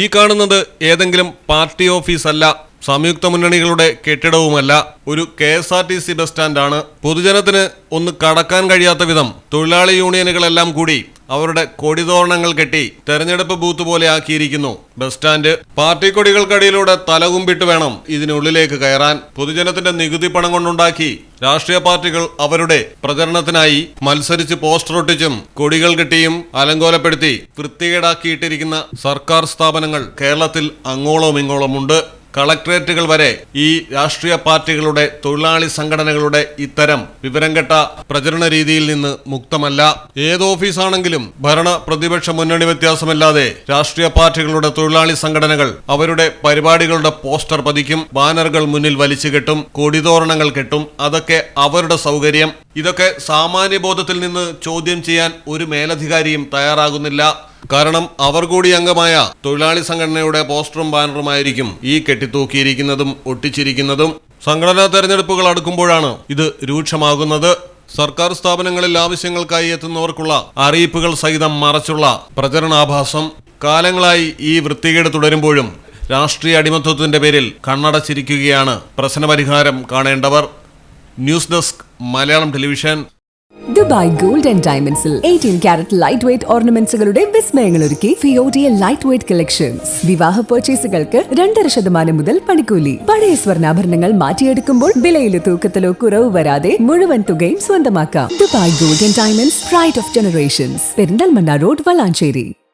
ഈ കാണുന്നത് ഏതെങ്കിലും പാർട്ടി ഓഫീസല്ല സംയുക്ത മുന്നണികളുടെ കെട്ടിടവുമല്ല. ഒരു K S R T C bus സ്റ്റാൻഡാണ്. പൊതുജനത്തിന് ഒന്ന് കടക്കാൻ കഴിയാത്ത വിധം തൊഴിലാളി യൂണിയനുകളെല്ലാം കൂടി അവരുടെ കൊടിതോരണങ്ങൾ കെട്ടി തെരഞ്ഞെടുപ്പ് ബൂത്ത് പോലെ ആക്കിയിരിക്കുന്നു. ബസ് സ്റ്റാൻഡ് പാർട്ടി കൊടികൾക്കടിയിലൂടെ തലകുമ്പിട്ട് വേണം ഇതിനുള്ളിലേക്ക് കയറാൻ. പൊതുജനത്തിന്റെ നികുതി പണം കൊണ്ടുണ്ടാക്കി രാഷ്ട്രീയ പാർട്ടികൾ അവരുടെ പ്രചരണത്തിനായി മത്സരിച്ച് പോസ്റ്റർ ഒട്ടിച്ചും കൊടികൾ കെട്ടിയും അലങ്കോലപ്പെടുത്തി വൃത്തികേടാക്കിയിട്ടിരിക്കുന്ന സർക്കാർ സ്ഥാപനങ്ങൾ കേരളത്തിൽ അങ്ങോളം ഇങ്ങോളമുണ്ട് കളക്ട്രേറ്റുകൾ വരെ ഈ രാഷ്ട്രീയ പാർട്ടികളുടെ തൊഴിലാളി സംഘടനകളുടെ ഇത്തരം വിവരം കെട്ട പ്രചരണ രീതിയിൽ നിന്ന് മുക്തമല്ല. ഏത് ഓഫീസാണെങ്കിലും ഭരണ പ്രതിപക്ഷ മുന്നണി വ്യത്യാസമില്ലാതെ രാഷ്ട്രീയ പാർട്ടികളുടെ തൊഴിലാളി സംഘടനകൾ അവരുടെ പരിപാടികളുടെ പോസ്റ്റർ പതിക്കും ബാനറുകൾ മുന്നിൽ വലിച്ചു കെട്ടും കൊടിതോരണങ്ങൾ കെട്ടും. അതൊക്കെ അവരുടെ സൗകര്യം. ഇതൊക്കെ സാമാന്യബോധത്തിൽ നിന്ന് ചോദ്യം ചെയ്യാൻ ഒരു മേലധികാരിയും തയ്യാറാകുന്നില്ല. കാരണം അവർ കൂടി അംഗമായ തൊഴിലാളി സംഘടനയുടെ പോസ്റ്ററും ബാനറുമായിരിക്കും ഈ കെട്ടിത്തൂക്കിയിരിക്കുന്നതും ഒട്ടിച്ചിരിക്കുന്നതും. സംഘടനാ തെരഞ്ഞെടുപ്പുകൾ അടുക്കുമ്പോഴാണ് ഇത് രൂക്ഷമാകുന്നത്. സർക്കാർ സ്ഥാപനങ്ങളിൽ ആവശ്യങ്ങൾക്കായി എത്തുന്നവർക്കുള്ള അറിയിപ്പുകൾ സഹിതം മറച്ചുള്ള പ്രചരണാഭാസം. കാലങ്ങളായി ഈ വൃത്തികേട് തുടരുമ്പോഴും രാഷ്ട്രീയ അടിമത്വത്തിന്റെ പേരിൽ കണ്ണടച്ചിരിക്കുകയാണ് പ്രശ്നപരിഹാരം കാണേണ്ടവർ. News desk Malayalam television. Dubai gold and ഡയമണ്ട്സിൽ എയ്റ്റീൻ ക്യാരറ്റ് ലൈറ്റ് വെയ്റ്റ് ഓർണമെന്റ്സുകളുടെ വിസ്മയങ്ങൾ ഒരുക്കി ഫിയോഡിയ ലൈറ്റ് വെയ്റ്റ് കളക്ഷൻസ് വിവാഹ പർച്ചേസുകൾക്ക് രണ്ടര ശതമാനം മുതൽ പണിക്കൂലി. പഴയ സ്വർണാഭരണങ്ങൾ മാറ്റിയെടുക്കുമ്പോൾ വിലയിലോ തൂക്കത്തിലോ കുറവ് വരാതെ മുഴുവൻ തുകയും സ്വന്തമാക്കാം. Dubai gold and diamonds pride of generations Perinthalmanna road Valanchery.